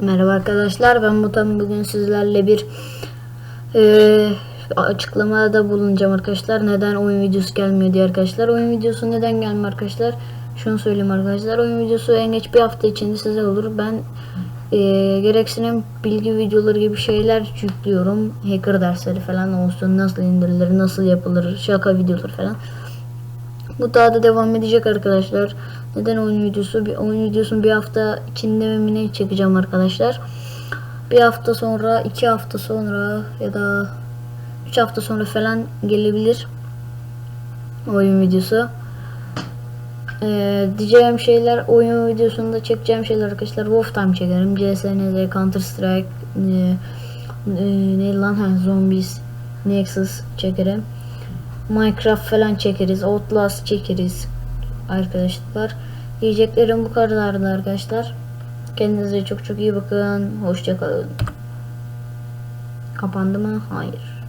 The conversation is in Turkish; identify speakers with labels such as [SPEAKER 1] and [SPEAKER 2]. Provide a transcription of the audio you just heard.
[SPEAKER 1] Merhaba arkadaşlar ben Mutan. Bugün sizlerle bir eee açıklamada bulunacağım arkadaşlar. Neden oyun videosu gelmiyor diye arkadaşlar. Oyun videosu neden gelmiyor arkadaşlar? Şunu söyleyeyim arkadaşlar. Oyun videosu en geç bir hafta içinde size olur. Ben eee gereksinim bilgi videoları gibi şeyler yüklüyorum. Hacker dersleri falan olsun nasıl indirilir nasıl yapılır şaka videoları falan bu daha da devam edecek arkadaşlar. Neden oyun videosu? Bir oyun videosunu bir hafta içinde mi ne çekeceğim arkadaşlar. Bir hafta sonra, iki hafta sonra ya da üç hafta sonra falan gelebilir oyun videosu. Ee, diyeceğim şeyler oyun videosunda çekeceğim şeyler arkadaşlar Wolf Time çekerim CSN'de Counter Strike e, e, ne lan ha Zombies Nexus çekerim Minecraft falan çekeriz Outlast çekeriz arkadaşlar. Diyeceklerim bu kadardı arkadaşlar. Kendinize çok çok iyi bakın. Hoşçakalın kapandı mı? Hayır